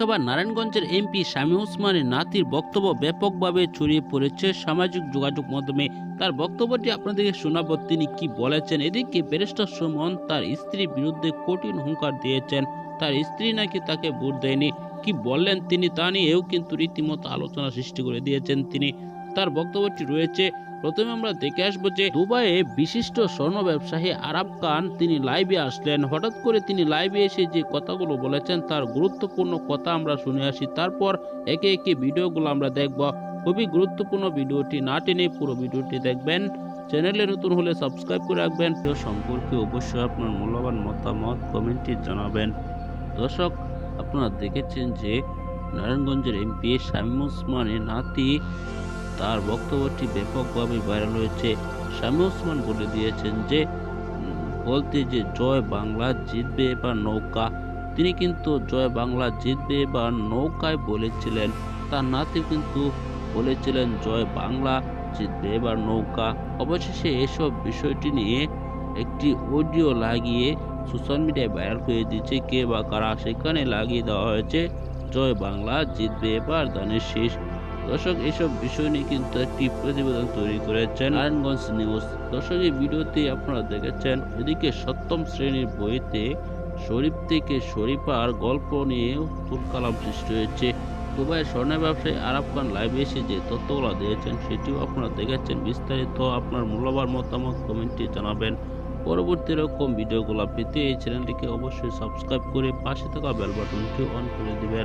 এবার নারায়ণগঞ্জের এমপি শামী ওসমানের নাতির বক্তব্য ব্যাপকভাবে ছড়িয়ে পড়েছে সামাজিক যোগাযোগ মাধ্যমে। তার বক্তব্যটি আপনাদেরকে শোনাব। তিনি কি বলেছেন? এদিকে ব্যারিস্টার সুমন তার স্ত্রীর বিরুদ্ধে কঠিন হুঙ্কার দিয়েছেন। তার স্ত্রী নাকি তাকে ভোট দেয়নি? কি বললেন তিনি তা নিয়েও কিন্তু রীতিমতো আলোচনা সৃষ্টি করে দিয়েছেন তিনি। তার বক্তব্যটি রয়েছে প্রথমে আমরা দেখে আসব যে দুবাইয়ে বিশিষ্ট স্বর্ণ ব্যবসায়ী আরাব খান তিনি লাইভে আসলেন। হঠাৎ করে তিনি লাইভে এসে যে কথাগুলো বলেছেন তার গুরুত্বপূর্ণ কথা আমরা শুনে আসি। তারপর একে একে ভিডিওগুলো আমরা দেখব। খুবই গুরুত্বপূর্ণ ভিডিওটি না টেনে পুরো ভিডিওটি দেখবেন। চ্যানেলে নতুন হলে সাবস্ক্রাইব করে রাখবেন। ভিডিও সম্পর্কে অবশ্যই আপনার মূল্যবান মতামত কমেন্টে জানাবেন। দর্শক, আপনারা দেখেছেন যে নারায়ণগঞ্জের এমপি শামীম ওসমানের নাতি তার বক্তব্যটি ব্যাপকভাবে ভাইরাল হয়েছে। শামী ওসমান বলে দিয়েছেন যে, বলতে যে জয় বাংলা জিতবে এবার নৌকা, তিনি কিন্তু জয় বাংলা জিতবে এবার নৌকায় বলেছিলেন। তার নাতি কিন্তু বলেছিলেন জয় বাংলা জিতবে এবার নৌকা। অবশেষে এসব বিষয়টি নিয়ে একটি অডিও লাগিয়ে সোশ্যাল মিডিয়ায় ভাইরাল করে দিচ্ছে কে বা কারা। সেখানে লাগিয়ে দেওয়া হয়েছে, জয় বাংলা জিতবে এবার ধানের শেষ দর্শক, এসব বিষয় নিয়ে কিন্তু একটি প্রতিবেদন তৈরি করেছেন নারায়ণগঞ্জ নিউজ। দর্শক, এই ভিডিওতে আপনারা দেখেছেন এদিকে সপ্তম শ্রেণির বইতে শরীফ থেকে শরীফার গল্প নিয়ে তুলকালাম সৃষ্টি হয়েছে। দুবাইয়ের স্বর্ণ ব্যবসায়ী আরব খান লাইভে এসে যে তথ্যগুলো দিয়েছেন, সেটিও আপনারা দেখেছেন। বিস্তারিত আপনার মূল্যবান মতামত কমেন্টে জানাবেন। পরবর্তী রকম ভিডিওগুলো পেতে এই চ্যানেলটিকে অবশ্যই সাবস্ক্রাইব করে পাশে থাকা বেল বাটনটি অন করে দিবেন।